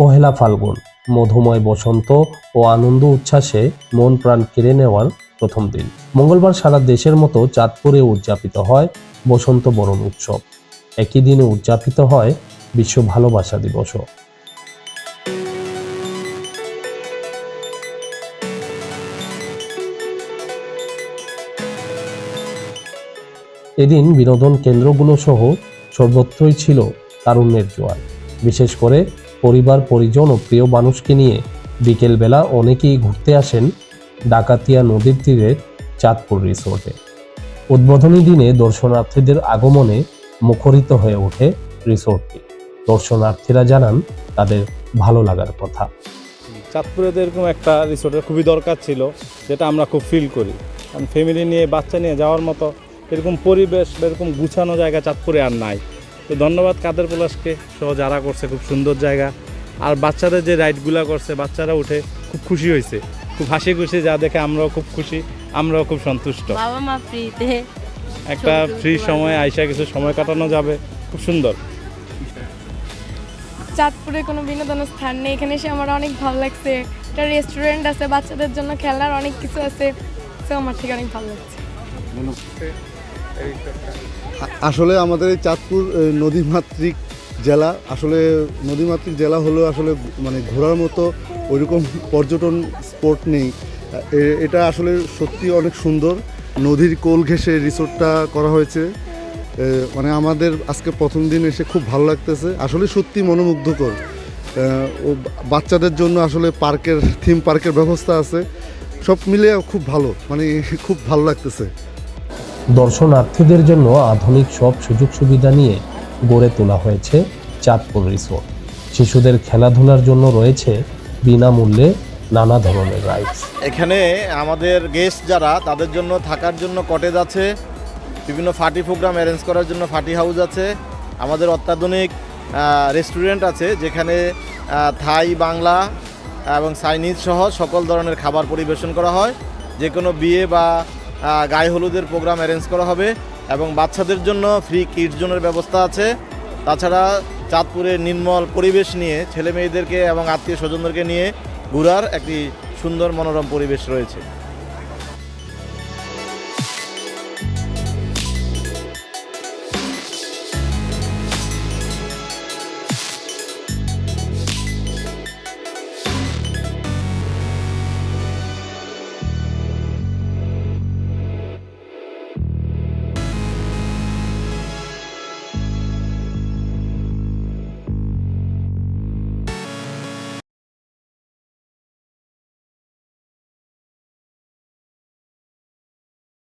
পহেলা ফাল্গুন, মধুময় বসন্ত ও আনন্দ উচ্ছ্বাসে মন প্রাণ কেড়ে নেওয়ার প্রথম দিন। মঙ্গলবার সারা দেশের মতো চাঁদপুরে উদযাপিত হয় বসন্ত বরণ উৎসব। একই দিনে উদযাপিত হয় বিশ্ব ভালোবাসা দিবসও। এদিন বিনোদন কেন্দ্রগুলো সহ সর্বত্রই ছিল তারুণ্যের জোয়ার। বিশেষ করে পরিবার, পরিজন ও প্রিয় মানুষকে নিয়ে বিকেলবেলা অনেকেই ঘুরতে আসেন ডাকাতিয়া নদীর তীরের চাঁদপুর রিসোর্টে। উদ্বোধনী দিনে দর্শনার্থীদের আগমনে মুখরিত হয়ে ওঠে রিসোর্টটি। দর্শনার্থীরা জানান, তাদের ভালো লাগার কথা। চাঁদপুরে এরকম একটা রিসোর্টের খুবই দরকার ছিল, যেটা আমরা খুব ফিল করি। কারণ ফ্যামিলি নিয়ে, বাচ্চা নিয়ে যাওয়ার মতো এরকম পরিবেশ এরকম গুছানো জায়গা চাঁদপুরে আর নাই। তো ধন্যবাদ কাদের পলাশকে সহ যারা করছে খুব সুন্দর জায়গা। আর বাচ্চাদের যে রাইডগুলো করছে বাচ্চারা উঠে খুব খুশি হয়েছে। খুব হাসি খুশি যা দেখে আমরাও খুব খুশি আমরাও খুব সন্তুষ্ট। বাবা মা ফ্রিতে। একটা ফ্রি সময় আইসা কিছু সময় কাটানো যাবে খুব সুন্দর। চাঁদপুরে কোনো বিনোদনের স্থান নেই এখানে এসে আমার অনেক ভালো লাগছে। একটা রেস্টুরেন্ট আছে বাচ্চাদের জন্য খেলার অনেক কিছু আছে। তো আমার থেকে অনেক ভালো লাগছে। আসলে আমাদের এই চাঁদপুর নদীমাতৃক জেলা, আসলে নদীমাতৃক জেলা হলেও আসলে মানে ঘোরার মতো ওইরকম পর্যটন স্পট নেই। এটা আসলে সত্যি অনেক সুন্দর। নদীর কোল ঘেঁষে রিসোর্টটা করা হয়েছে। মানে আমাদের আজকে প্রথম দিন এসে খুব ভালো লাগতেছে। আসলে সত্যি মনোমুগ্ধকর। ও বাচ্চাদের জন্য আসলে পার্কের, থিম পার্কের ব্যবস্থা আছে। সব মিলে খুব ভালো। মানে খুব ভালো লাগতেছে। দর্শনার্থীদের জন্য আধুনিক সব সুযোগ সুবিধা নিয়ে গড়ে তোলা হয়েছে চাঁদপুর রিসোর্ট। শিশুদের খেলাধুলার জন্য রয়েছে বিনামূল্যে নানা ধরনের রাইডস এখানে আমাদের গেস্ট যারা, তাদের জন্য থাকার জন্য কটেজ আছে, বিভিন্ন ফার্টি প্রোগ্রাম অ্যারেঞ্জ করার জন্য ফার্টি হাউস আছে, আমাদের অত্যাধুনিক রেস্টুরেন্ট আছে, যেখানে থাই বাংলা এবং চাইনিজ সহ সকল ধরনের খাবার পরিবেশন করা হয়। যে কোনো বিয়ে বা গায়ে হলুদের প্রোগ্রাম অ্যারেঞ্জ করা হবে এবং বাচ্চাদের জন্য ফ্রি কিট জোনের ব্যবস্থা আছে। তাছাড়া চাঁদপুরের নির্মল পরিবেশ নিয়ে ছেলে মেয়েদেরকে এবং আত্মীয় স্বজনদেরকে নিয়ে ঘুরার একটি সুন্দর মনোরম পরিবেশ রয়েছে।